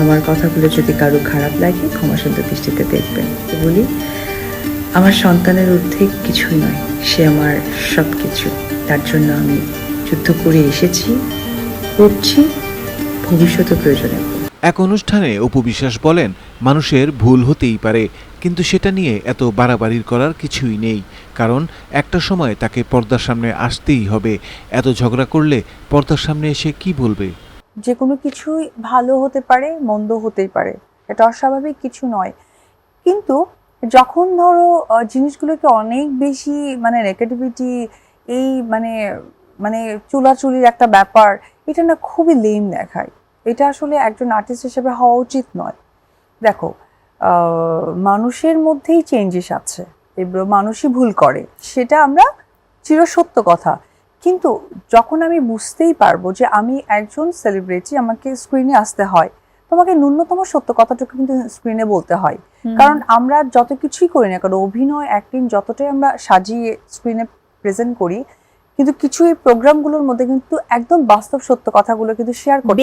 আমার কথাগুলো যদি কারও খারাপ লাগে ক্ষমা সুন্দর দৃষ্টিতে দেখবেন। বলি, আমার সন্তানের ঊর্ধ্বে কিছুই নয়, সে আমার সব কিছু তার জন্য আমি যুদ্ধ করে এসেছি, করছি ভবিষ্যতে প্রয়োজনে। এক অনুষ্ঠানে অপু বিশ্বাস বলেন, মানুষের ভুল হতেই পারে কিন্তু সেটা নিয়ে এত বাড়াবাড়ির করার কিছুই নেই, কারণ একটা সময় তাকে পর্দার সামনে আসতেই হবে। এত ঝগড়া করলে পর্দার সামনে এসে কি বলবে? যে কোনো কিছুই ভালো হতে পারে, মন্দ হতেই পারে। এটা অস্বাভাবিক কিছু নয়। কিন্তু যখন ধরো জিনিসগুলোকে অনেক বেশি মানে নেগেটিভিটি এই মানে মানে চুলাচুলির একটা ব্যাপার, এটা না খুবই লেম দেখায়। এটা আসলে একজন আর্টিস্ট হিসেবে হওয়া উচিত নয়। দেখো মানুষের মধ্যেই চেঞ্জেস আছে এবার মানুষই ভুল করে সেটা আমরা চিরসত্য কথা। কিন্তু যখন আমি বুঝতেই পারব যে আমি একজন সেলিব্রিটি আমাকে স্ক্রিনে আসতে হয় তোমাকে ন্যূনতম সত্য কথাটুকু কিন্তু স্ক্রিনে বলতে হয়। কারণ আমরা যত কিছুই করি না কারণ অভিনয় অ্যাক্টিং যতটাই আমরা সাজিয়ে স্ক্রিনে প্রেজেন্ট করি কিন্তু কিছু এই প্রোগ্রামগুলোর মধ্যে কিন্তু একদম বাস্তব সত্য কথাগুলো কিন্তু শেয়ার করতে